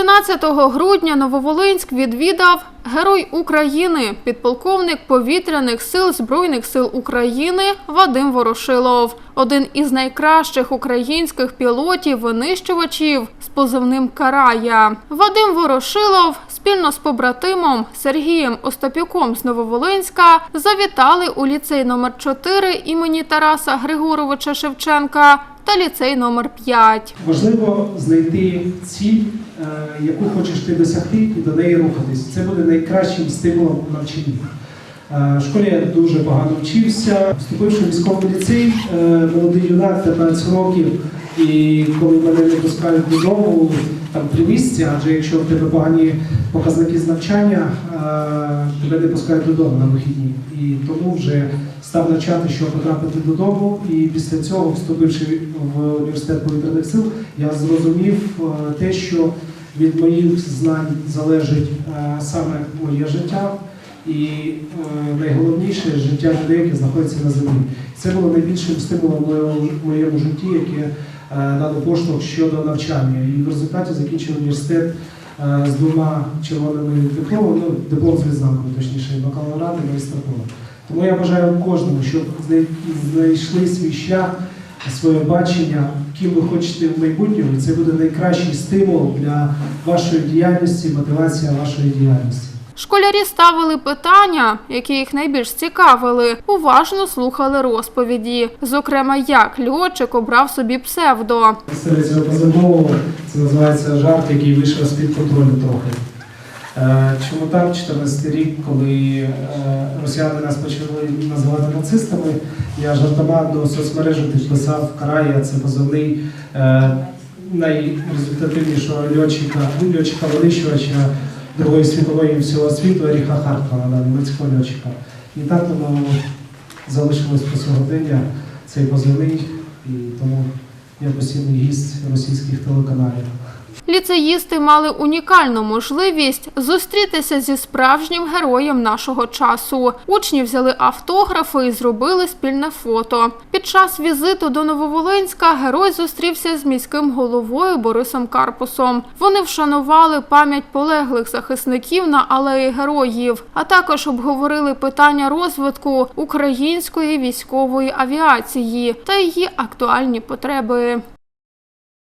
11 грудня Нововолинськ відвідав Герой України, підполковник повітряних сил Збройних сил України Вадим Ворошилов, один із найкращих українських пілотів-винищувачів з позивним Карая. Вадим Ворошилов спільно з побратимом Сергієм Остапюком з Нововолинська завітали у ліцей номер 4 імені Тараса Григоровича Шевченка та ліцей номер 5. Важливо знайти ціль, е, яку хочеш ти досягти, і до неї рухатись. Це буде найкращим стимулом. Е, В школі я дуже погано вчився. Вступивши в військовий ліцей, е, молодий юнак, 15 років, і коли мене не пускають додому, там три місяці, адже якщо в тебе погані показники з навчання, е, тебе не пускають додому на вихідні. І тому вже став навчати, щоб потрапити додому. І після цього, вступивши в університет повітряних сил, я зрозумів е, те, що від моїх знань залежить е, саме моє життя. І е, найголовніше життя людей, які знаходяться на землі. Це було найбільшим стимулом в моєму, житті, яке е, дало поштовх щодо навчання. І в результаті закінчив університет е, з двома червоними дипломами, ну, диплом з відзнакою, точніше, бакалаврат і магістратура. Тому я бажаю кожному, щоб знайшли свій шлях, своє бачення, ким ви хочете в майбутньому. Це буде найкращий стимул для вашої діяльності, мотивація вашої діяльності. Школярі ставили питання, які їх найбільш цікавили, уважно слухали розповіді. Зокрема, як льотчик обрав собі псевдо. Серед цього позивного це називається жарт, який вийшов з-під контролю трохи. Е, Чому так? 14 рік, коли е, росіяни нас почали називати нацистами, я жартома до соцмережі підписав Карая, це позивний е, найрезультативнішого льотчика, ну, льотчика винищувача Другої світової всього світу Еріха на німецького льотчика. І так воно залишилось по сьогодення цей позивний, і тому я постійний гість російських телеканалів. Ліцеїсти мали унікальну можливість зустрітися зі справжнім героєм нашого часу. Учні взяли автографи і зробили спільне фото. Під час візиту до Нововолинська герой зустрівся з міським головою Борисом Карпусом. Вони вшанували пам'ять полеглих захисників на алеї героїв, а також обговорили питання розвитку української військової авіації та її актуальні потреби.